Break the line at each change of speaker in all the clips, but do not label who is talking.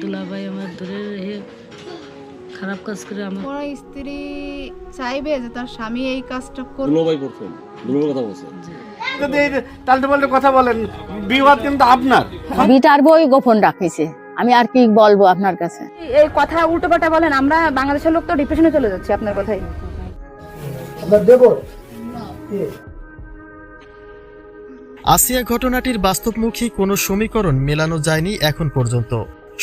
দুলাভাই আমার ধরে রেখে খারাপ কাজ করে আমার
কোনো স্ত্রী চাইবে যে তার স্বামী এই কাজটা করবে
দুলোভাই করছেন দুলোভাই কথা বলছেন
যদি এই পাল্টে কথা বলেন বিবাদ কিন্তু আপনার।
বিটার বই গোপন রাখিছে। আমি আর কি বলব আপনার কাছে?
এই কথা উল্টোপাল্টা বলেন আমরা বাংলাদেশের লোক তো ডিপ্রেশনে চলে যাচ্ছে আপনার কথাই।
আসিয়া ঘটনাটির বাস্তবমুখী কোনো সমীকরণ মেলানো যায়নি এখন পর্যন্ত।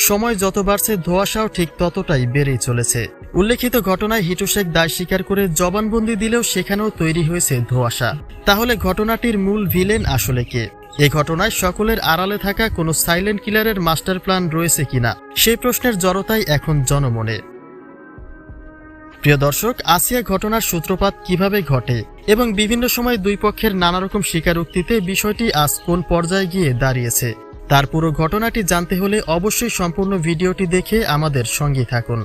সময় যত বাড়ছে, ধোঁয়াশাও ঠিক ততটাই বেড়েই চলেছে। উল্লেখিত ঘটনায় হিটু শেখ দায় স্বীকার করে জবানবন্দি দিলেও সেখানেও তৈরি হয়েছে ধোঁয়াশা। তাহলে ঘটনাটির মূল ভিলেন আসলে কে? এ ঘটনায় সকলের আড়ালে থাকা কোনো সাইলেন্ট কিলারের মাস্টার প্ল্যান রয়েছে কিনা, সেই প্রশ্নের জড়তাই এখন জনমনে। প্রিয় দর্শক, আসিয়া ঘটনার সূত্রপাত কীভাবে ঘটে এবং বিভিন্ন সময় দুই পক্ষের নানারকম স্বীকারোক্তিতে বিষয়টি আজ কোন পর্যায়ে গিয়ে দাঁড়িয়েছে তার পুরো ঘটনাটি জানতে হলে অবশ্যই সম্পূর্ণ ভিডিওটি দেখে আমাদের সঙ্গে থাকুন।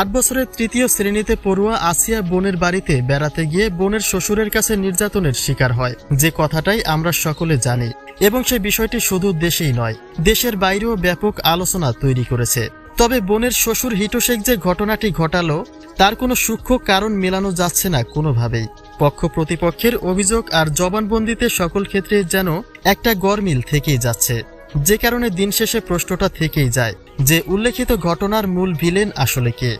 আট বছরের তৃতীয় শ্রেণীতে পড়ুয়া আসিয়া বোনের বাড়িতে বেড়াতে গিয়ে বোনের শ্বশুরের কাছে নির্যাতনের শিকার হয়। যে কথাটাই আমরা সকলে জানি এবং সে বিষয়টি শুধু দেশেই নয়, দেশের বাইরেও ব্যাপক আলোচনা তৈরি করেছে। তবে বোনের শ্বশুর হিটু শেখ যে ঘটনাটি ঘটালো, তার কোনো সূক্ষ্ম কারণ মেলানো যাচ্ছে না কোনোভাবেই। পক্ষ প্রতিপক্ষের অভিযোগ আর জবানবন্দিতে সকল ক্ষেত্রে যেন একটা গরমিল থেকেই যাচ্ছে। যে কারণে দিন শেষে প্রশ্নটা থেকেই যায় যে উল্লেখিত ঘটনার মূল ভিলেন আসলে কে।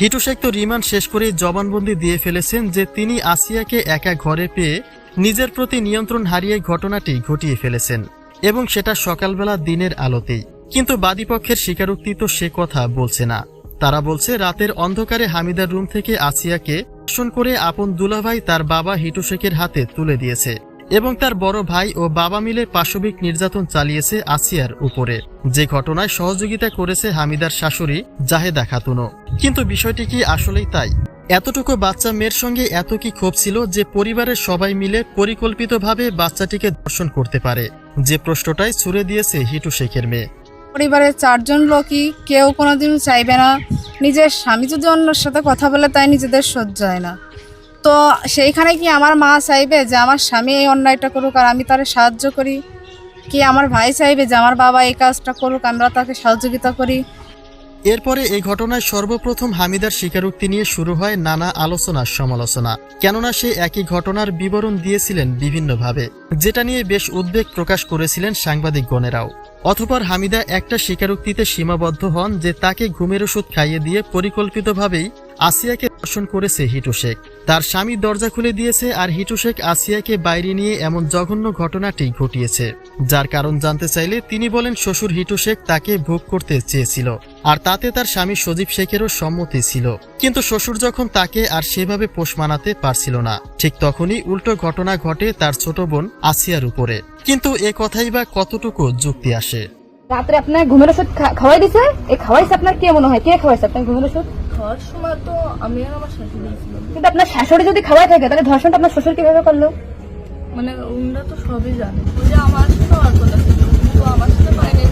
হিটু শেখ তো রিমান্ড শেষ করে জবানবন্দি দিয়ে ফেলেছেন যে তিনি আসিয়াকে একা ঘরে পেয়ে নিজের প্রতি নিয়ন্ত্রণ হারিয়ে ঘটনাটি ঘটিয়ে ফেলেছেন এবং সেটা সকালবেলা দিনের আলোতেই। কিন্তু বাদীপক্ষের স্বীকারোক্তি তো সে কথা বলছে না। তারা বলছে, রাতের অন্ধকারে হামিদার রুম থেকে আসিয়াকে ধর্ষণ করে আপন দুলাভাই তার বাবা হিটু শেখের হাতে তুলে দিয়েছে এবং তার বড় ভাই ও বাবা মিলে পাশবিক নির্যাতন চালিয়েছে আসিয়ার উপরে। যে ঘটনায় সহযোগিতা করেছে হামিদার শাশুড়ি জাহেদা খাতুনও। কিন্তু বিষয়টি কি আসলেই তাই? এতটুকু বাচ্চা মেয়ের সঙ্গে এত কি ক্ষোভ ছিল যে পরিবারের সবাই মিলে পরিকল্পিতভাবে বাচ্চাটিকে ধর্ষণ করতে পারে? যে প্রশ্নটাই ছুড়ে দিয়েছে হিটু শেখের মেয়ে।
পরিবারের চারজন লোকই কেউ কোনোদিন চাইবে না। নিজের স্বামী যদি অন্যের সাথে কথা বলে, তাই নিজেদের সহ্য হয় না। তো সেইখানে কি আমার মা চাইবে যে আমার স্বামী এই অন্যায়টা করুক আর আমি তারে সাহায্য করি? কি আমার ভাই চাইবে যে আমার বাবা এই কাজটা করুক, আমরা তাকে সহযোগিতা করি?
এরপরে এই ঘটনায় সর্বপ্রথম হামিদার স্বীকারোক্তি নিয়ে শুরু হয় নানা আলোচনা সমালোচনা। কেননা সে একই ঘটনার বিবরণ দিয়েছিলেন বিভিন্নভাবে, যেটা নিয়ে বেশ উদ্বেগ প্রকাশ করেছিলেন সাংবাদিকগণেরাও। অথপর হামিদা একটা স্বীকারোক্তিতে সীমাবদ্ধ হন যে তাকে ঘুমের ওষুধ খাইয়ে দিয়ে পরিকল্পিতভাবেই আসিয়াকে দর্শন করেছে হিটু শেখ। তার স্বামী দরজা খুলে দিয়েছে আর হিটু শেখ আসিয়াকে বাইরে নিয়ে এমন জঘন্য ঘটনাটি ঘটিয়েছে, যার কারণ জানতে চাইলে তিনি বলেন শ্বশুর হিটু শেখ তাকে ভোগ করতে চেয়েছিল আর তাতে তার স্বামী সজীব শেখেরও সম্মতি ছিল। কিন্তু শ্বশুর যখন তাকে আর সেভাবে পোষ মানাতে পারছিল না, ঠিক তখনই উল্টো ঘটনা ঘটে তার ছোট বোন আসিয়ার উপরে। কিন্তু এ কথাই বা কতটুকু যুক্তি আসে?
রাত্রে আপনার ঘুমের ওষুধ খাওয়াই দিছে? এই খাওয়াইছে আপনার কে মনে হয়? কে খাওয়াইছে আপনার ঘুমের ওষুধ?
খাওয়ার সময় তো আমি আর আমার শাশুড়ি
কিন্তু আপনার শাশুড়ি যদি খাওয়াই থাকে তাহলে ধর্ষণটা আপনার শ্বশুর কীভাবে করল?
মানে ওনারা তো সবই জানে। ওই যে আমার সাথে আর কথা ছিল আমার সাথে পাইনি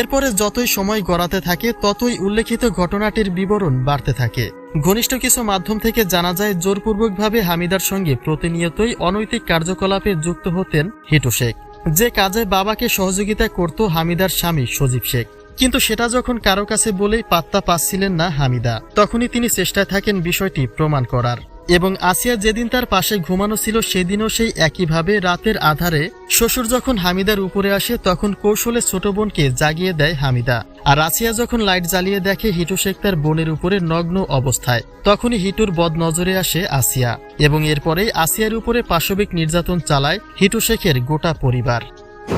এরপরে যতই সময় গড়াতে থাকে ততই উল্লেখিত ঘটনাটির বিবরণ বাড়তে থাকে। ঘনিষ্ঠ কিছু মাধ্যম থেকে জানা যায় জোরপূর্বকভাবে হামিদার সঙ্গে প্রতিনিয়তই অনৈতিক কার্যকলাপে যুক্ত হতেন হিটু শেখ। যে কাজে বাবাকে সহযোগিতা করত হামিদার স্বামী সজীব শেখ। কিন্তু সেটা যখন কারও কাছে বলেই পাত্তা পাচ্ছিলেন না হামিদা, তখনই তিনি চেষ্টায় থাকেন বিষয়টি প্রমাণ করার। এবং আসিয়া যেদিন তার পাশে ঘুমানো ছিল সেদিনও সেই একইভাবে রাতের আধারে শ্বশুর যখন হামিদার উপরে আসে তখন কৌশলে ছোট বোনকে জাগিয়ে দেয় হামিদা। আর আসিয়া যখন লাইট জ্বালিয়ে দেখে হিটু শেখ তার বোনের উপরে নগ্ন অবস্থায়, তখনই হিটুর বদ নজরে আসে আসিয়া। এবং এরপরেই আসিয়ার উপরে পাশবিক নির্যাতন চালায় হিটু শেখের গোটা পরিবার।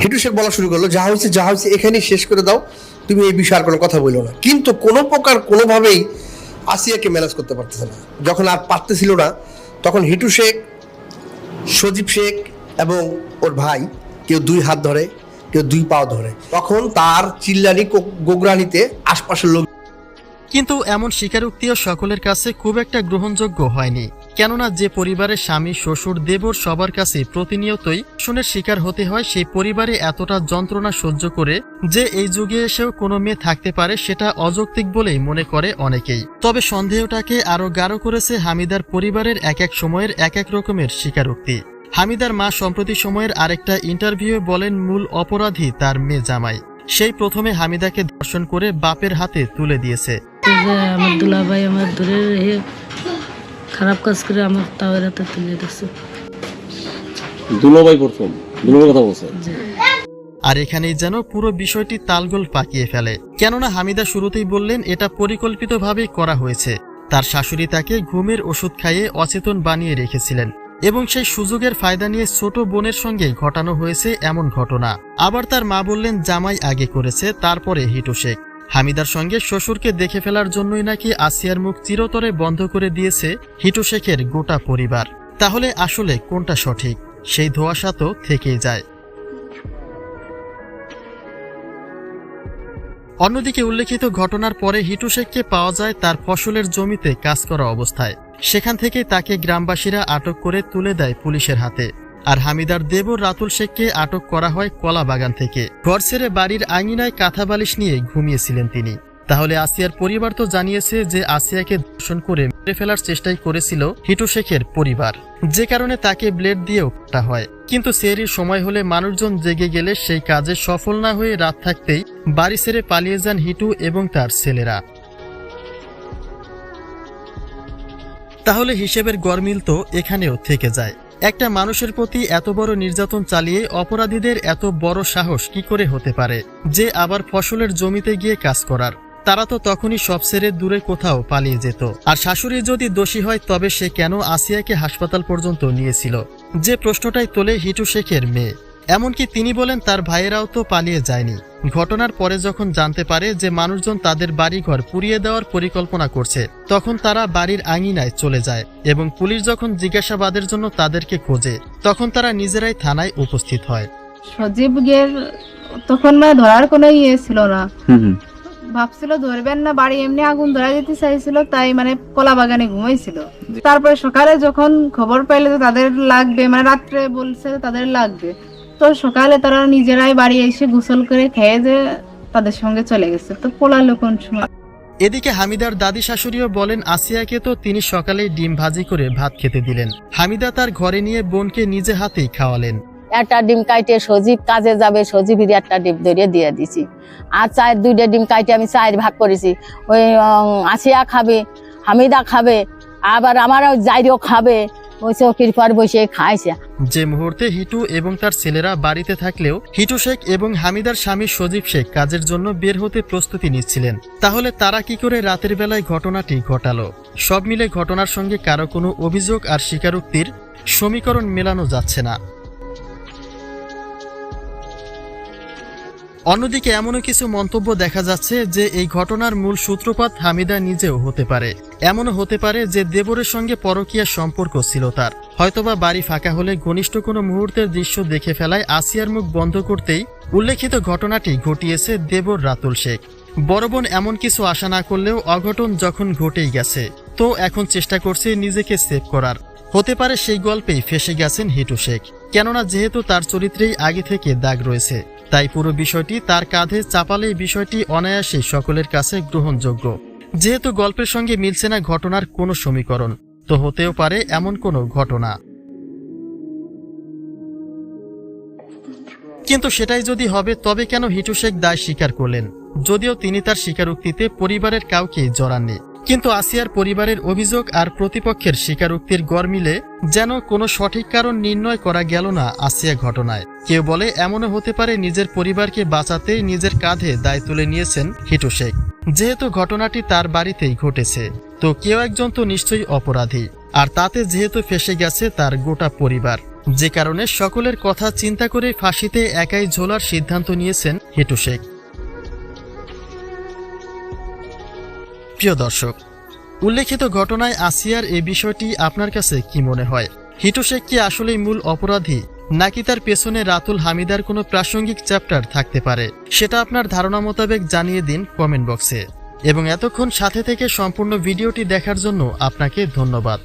হিটু শেখ বলা শুরু করল, যা হয়েছে যা হয়েছে, এখানেই শেষ করে দাও। তুমি এই বিষয়ে আর কোনো কথা বলল না। কিন্তু কোনো প্রকার, কোনোভাবেই আসিয়াকে ম্যানেজ করতে পারতেছে না। যখন আর পারতেছিল না, তখন হিটু শেখ, সজীব শেখ এবং ওর ভাই, কেউ দুই হাত ধরে, কেউ দুই পাও ধরে, তখন তার চিল্লানি গোগরানিতে আশপাশের লোক
কিন্তু এমন স্বীকারোক্তিও সকলের কাছে খুব একটা গ্রহণযোগ্য হয়নি। কেননা যে পরিবারের স্বামী, শ্বশুর, দেবর সবার কাছে প্রতিনিয়তই শুনের শিকার হতে হয়, সেই পরিবারে এতটা যন্ত্রণা সহ্য করে যে এই যুগে এসেও কোনো মেয়ে থাকতে পারে সেটা অযৌক্তিক বলেই মনে করে অনেকেই। তবে সন্দেহটাকে আরও গাঢ় করেছে হামিদার পরিবারের এক এক সময়ের এক এক রকমের স্বীকারোক্তি। হামিদার মা সম্প্রতি সময়ের আরেকটা ইন্টারভিউয়ে বলেন, মূল অপরাধী তার মেয়ে জামাই। সেই প্রথমে হামিদাকে ধর্ষণ করে বাপের হাতে তুলে দিয়েছে।
যে আমার দুলাভাই আমার ধরে রেখে খারাপ কাজ করে আমার তাওয়ের হাতে তুলে দিচ্ছে
দুলোভাই প্রথম। দুলোভাই কথা বলছে।
আর এখানেই যেন পুরো বিষয়টি তালগোল পাকিয়ে ফেলে। কেননা হামিদা শুরুতেই বললেন এটা পরিকল্পিতভাবেই করা হয়েছে। তার শাশুড়ি তাকে ঘুমের ওষুধ খাইয়ে অচেতন বানিয়ে রেখেছিলেন এবং সেই সুযোগের ফায়দা নিয়ে ছোট বোনের সঙ্গে ঘটানো হয়েছে এমন ঘটনা। আবার তার মা বললেন জামাই আগে করেছে তারপরে হিটু শেখ। হামিদার সঙ্গে শ্বশুরকে দেখে ফেলার জন্যই নাকি আসিয়ার মুখ চিরতরে বন্ধ করে দিয়েছে হিটু শেখের গোটা পরিবার। তাহলে আসলে কোনটা সঠিক? সেই ধোঁয়াশা তো থেকেই যায়। অন্যদিকে উল্লেখিত ঘটনার পরে হিটু শেখকে পাওয়া যায় তার ফসলের জমিতে কাজ করা অবস্থায়। সেখান থেকে তাকে গ্রামবাসীরা আটক করে তুলে দেয় পুলিশের হাতে। আর হামিদার দেবর রাতুল শেখকে আটক করা হয় কলা বাগান থেকে। ঘর ছেড়ে বাড়ির আঙিনায় কাঁথা বালিশ নিয়ে ঘুমিয়েছিলেন তিনি। তাহলে আসিয়ার পরিবার তো জানিয়েছে যে আসিয়াকে ধর্ষণ করে মেরে ফেলার চেষ্টাই করেছিল হিটু শেখের পরিবার। যে কারণে তাকে ব্লেড দিয়েও কাটা হয়। কিন্তু সেরির সময় হলে মানুষজন জেগে গেলে সেই কাজে সফল না হয়ে রাত থাকতেই বাড়ি ছেড়ে পালিয়ে যান হিটু এবং তার ছেলেরা। তাহলে হিসেবের গরমিল তো এখানেও থেকে যায়। একটা মানুষের প্রতি এত বড় নির্যাতন চালিয়ে অপরাধীদের এত বড় সাহস কি করে হতে পারে? যে আবার ফসলের জমিতে গিয়ে কাজ করার। তারা তো তখনই সব ছেড়ে দূরে কোথাও পালিয়ে যেত। আর শাশুড়ি যদি দোষী হয়, তবে সে কেন আসিয়াকে হাসপাতাল পর্যন্ত নিয়েছিল? যে প্রশ্নটাই তোলে হিটু শেখের মেয়ে। এমনকি তিনি বলেন, তার ভাইয়েরাও তো পালিয়ে যায়নি। ঘটনার পরে যখন জানতে পারে যে মানুষজন তাদের বাড়িঘর পুড়িয়ে দেওয়ার পরিকল্পনা করছে তখন তারা বাড়ির আঙিনায় চলে যায় এবং পুলিশ যখন জিজ্ঞাসাবাদের জন্য তাদেরকে খোঁজে তখন তারা নিজেরাই থানায় উপস্থিত হয়।
সজীব গের তখন মানে ধরার কোনো ইয়ে ছিল না।
হুম হুম।
ভাবছিল ধরবেন না বাড়ি এমনি আগুন ধরা যেতে চাইছিল তাই মানে কলা বাগানে ঘুমাইছিল। তারপরে সকালে যখন খবর পাইলে যে তাদের লাগবে মানে রাত্রে বলছে তাদের লাগবে তো সকালে তারা নিজেরাই বাড়ি এসে গোসল করে খেয়ে যে তাদের সঙ্গে চলে গেছে। তো পোলালো কোন সময়?
এদিকে হামিদার দাদি শাশুড়িও বলেন আসিয়াকে তো তিনি সকালে ডিম ভাজি করে ভাত খেতে দিলেন। হামিদা তার ঘরে নিয়ে বোনকে নিজে হাতেই খাওয়ালেন।
একটা ডিম কাইটে সজীব কাজে যাবে সজীবের একটা ডিম ধরিয়ে দিয়ে দিছি। আর চায়ের দুইটা ডিম কাইটে আমি চায়ের ভাগ করেছি। ওই আসিয়া খাবে হামিদা খাবে আবার আমারও জাইরও খাবে। ওই চৌকির পর বসে খাইছে।
যে মুহূর্তে হিটু এবং তার ছেলেরা বাড়িতে থাকলেও হিটু শেখ এবং হামিদার স্বামী সজীব শেখ কাজের জন্য বের হতে প্রস্তুতি নিচ্ছিলেন। তাহলে তারা কি করে রাতের বেলায় ঘটনাটি ঘটালো? সব মিলে ঘটনার সঙ্গে কারও কোনো অভিযোগ আর স্বীকারোক্তির সমীকরণ মেলানো যাচ্ছে না। অন্যদিকে এমনও কিছু মন্তব্য দেখা যাচ্ছে যে এই ঘটনার মূল সূত্রপাত হামিদা নিজেও হতে পারে। এমনও হতে পারে যে দেবরের সঙ্গে পরকীয়া সম্পর্ক ছিল তার। হয়তোবা বাড়ি ফাঁকা হলে ঘনিষ্ঠ কোনো মুহূর্তের দৃশ্য দেখে ফেলায় আসিয়ার মুখ বন্ধ করতেই উল্লেখিত ঘটনাটি ঘটিয়েছে দেবর রাতুল শেখ। বড় বোন এমন কিছু আশা না করলেও অঘটন যখন ঘটেই গেছে, তো এখন চেষ্টা করছে নিজেকে সেভ করার। হতে পারে সেই গল্পেই ফেসে গেছেন হিটু শেখ, কেননা যেহেতু তার চরিত্রেই আগে থেকে দাগ রয়েছে, তাই পুরো বিষয়টি তার কাঁধে চাপালেই বিষয়টি অনায়াসে সকলের কাছে গ্রহণযোগ্য। যেহেতু গল্পের সঙ্গে মিলছে না ঘটনার কোনো সমীকরণ, তো হতেও পারে এমন কোনো ঘটনা। কিন্তু সেটাই যদি হবে, তবে কেন হিটু শেখ দায় স্বীকার করলেন? যদিও তিনি তার স্বীকারোক্তিতে পরিবারের কাউকে জড়াননি। কিন্তু আসিয়ার পরিবারের অভিযোগ আর প্রতিপক্ষের স্বীকারোক্তির গড় মিলে যেন কোনো সঠিক কারণ নির্ণয় করা গেল না আসিয়া ঘটনায়। কেউ বলে, এমনও হতে পারে নিজের পরিবারকে বাঁচাতেই নিজের কাঁধে দায় তুলে নিয়েছেন হিটু শেখ। যেহেতু ঘটনাটি তার বাড়িতেই ঘটেছে, তো কেউ একজন তো নিশ্চয়ই অপরাধী। আর তাতে যেহেতু ফেসে গেছে তার গোটা পরিবার। যে কারণে সকলের কথা চিন্তা করে ফাঁসিতে একাই ঝোলার সিদ্ধান্ত নিয়েছেন হিটু শেখ। প্রিয় দর্শক, উল্লেখিত ঘটনায় আসিয়ার এই বিষয়টি আপনার কাছে কি মনে হয়? হিটু শেখ কি আসলেই মূল অপরাধী? নাকি তার পেছনে রাতুল হামিদার কোনো প্রাসঙ্গিক চ্যাপ্টার থাকতে পারে, সেটা আপনার ধারণা মোতাবেক জানিয়ে দিন কমেন্ট বক্সে। এবং এতক্ষণ সাথে থেকে সম্পূর্ণ ভিডিওটি দেখার জন্য আপনাকে ধন্যবাদ।